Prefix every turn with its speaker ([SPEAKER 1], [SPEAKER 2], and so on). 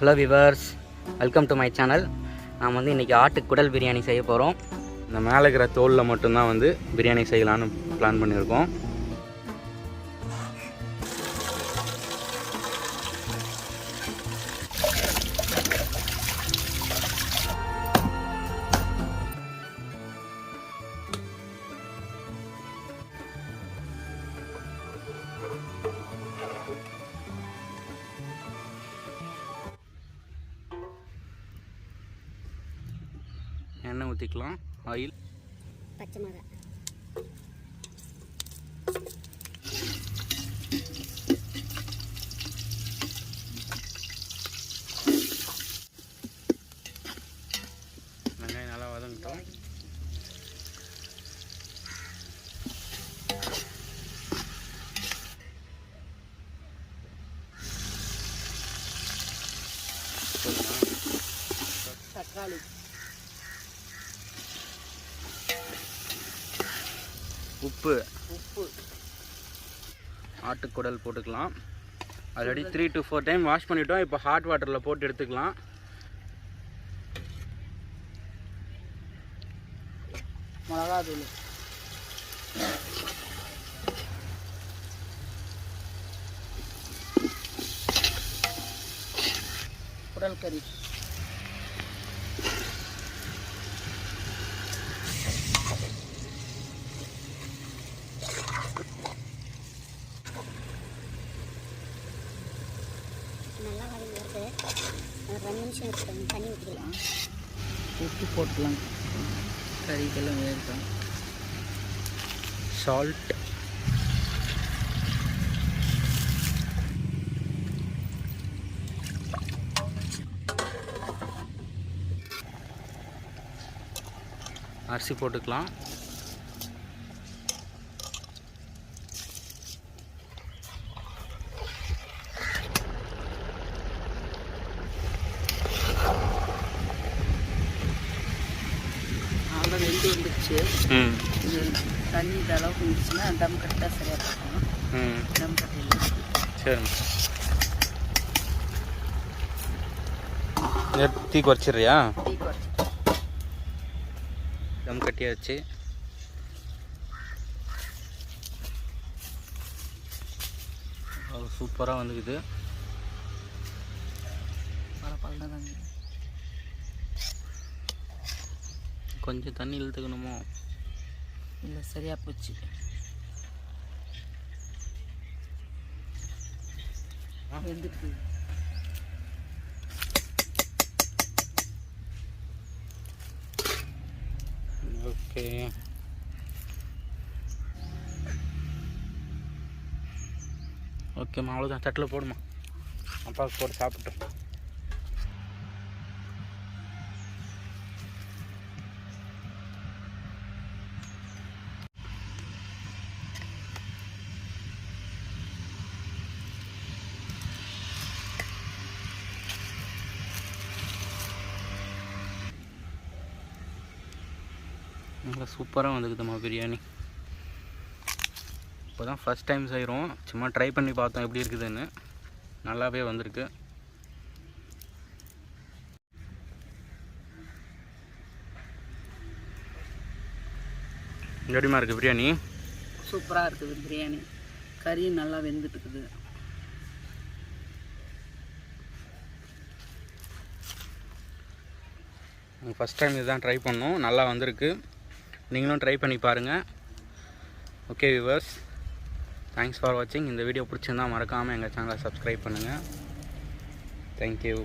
[SPEAKER 1] Hello viewers welcome to my channel நாம் வந்து இன்றைக்கி ஆட்டு குடல் பிரியாணி செய்ய போகிறோம்
[SPEAKER 2] இந்த மேலே இருக்கிற தோலில் மட்டும்தான் வந்து பிரியாணி செய்யலான்னு பிளான் பண்ணியிருக்கோம். எண்ணெய் ஊற்றிக்கலாம். ஆயில்.
[SPEAKER 3] பச்சை மிளகா.
[SPEAKER 2] வெங்காயம் நல்லா வதங்கட்டும்.
[SPEAKER 3] தக்காளி.
[SPEAKER 2] உப்பு.
[SPEAKER 3] உப்பு
[SPEAKER 2] ஆட்டுக்குடல் போட்டுக்கலாம். Already three to four time wash பண்ணிட்டோம். இப்போ ஹாட் வாட்டரில் போட்டு எடுத்துக்கலாம்.
[SPEAKER 3] மிளகா தூள் குடல் கறி. போட்டு ஒரு ரெண்டு நிமிஷம் இருக்கட்டும் தண்ணி ஊற்றிக்கலாம்
[SPEAKER 4] உப்பு போட்டுக்கலாம். கறிக்கெல்லாம் வேர்க்கும்
[SPEAKER 2] சால்ட் அரிசி போட்டுக்கலாம்.
[SPEAKER 4] அவ்வளோ வெந்து வந்துடுச்சு தண்ணி இந்த அளவுக்கு இருந்துச்சுன்னா தம் கட்டாக சரியாக இருக்கும்
[SPEAKER 2] ம்.
[SPEAKER 4] தம் கட்டியில்
[SPEAKER 2] சரிங்க இதை தீ குறைச்சிடுறியா? தம் கட்டியாச்சு. சூப்பராக வந்துக்குது.
[SPEAKER 4] பல பல்ல
[SPEAKER 2] கொஞ்சம் தண்ணி இழுத்துக்கணுமோ?
[SPEAKER 4] இல்லை சரியாக போச்சு. வெந்துட்டு
[SPEAKER 2] ஓகே. ஓகேம்மா அவ்வளோதான் தட்டில் போடுமா அப்பாவுக்கு போட்டு சாப்பிட்டோம் நல்லா சூப்பராக வந்துக்குதும்மா பிரியாணி. இப்போ தான் ஃபஸ்ட் டைம் செய்கிறோம் சும்மா ட்ரை பண்ணி பார்த்தோம் எப்படி இருக்குதுன்னு. நல்லாவே வந்திருக்கு. எப்படிமா இருக்குது பிரியாணி?
[SPEAKER 4] சூப்பராக இருக்குது பிரியாணி. கறியும் நல்லா வெந்துட்டு இருக்குது
[SPEAKER 2] ஃபஸ்ட் டைம் இதுதான் ட்ரை பண்ணோம். நல்லா வந்திருக்கு. நீங்களும் ட்ரை பண்ணி பாருங்கள் ஓகே வியூவர்ஸ் தேங்க்ஸ் ஃபார் வாட்சிங் இந்த வீடியோ பிடிச்சிருந்தா மறக்காமல் எங்கள் சேனலை சப்ஸ்கிரைப் பண்ணுங்கள் தேங்க்யூ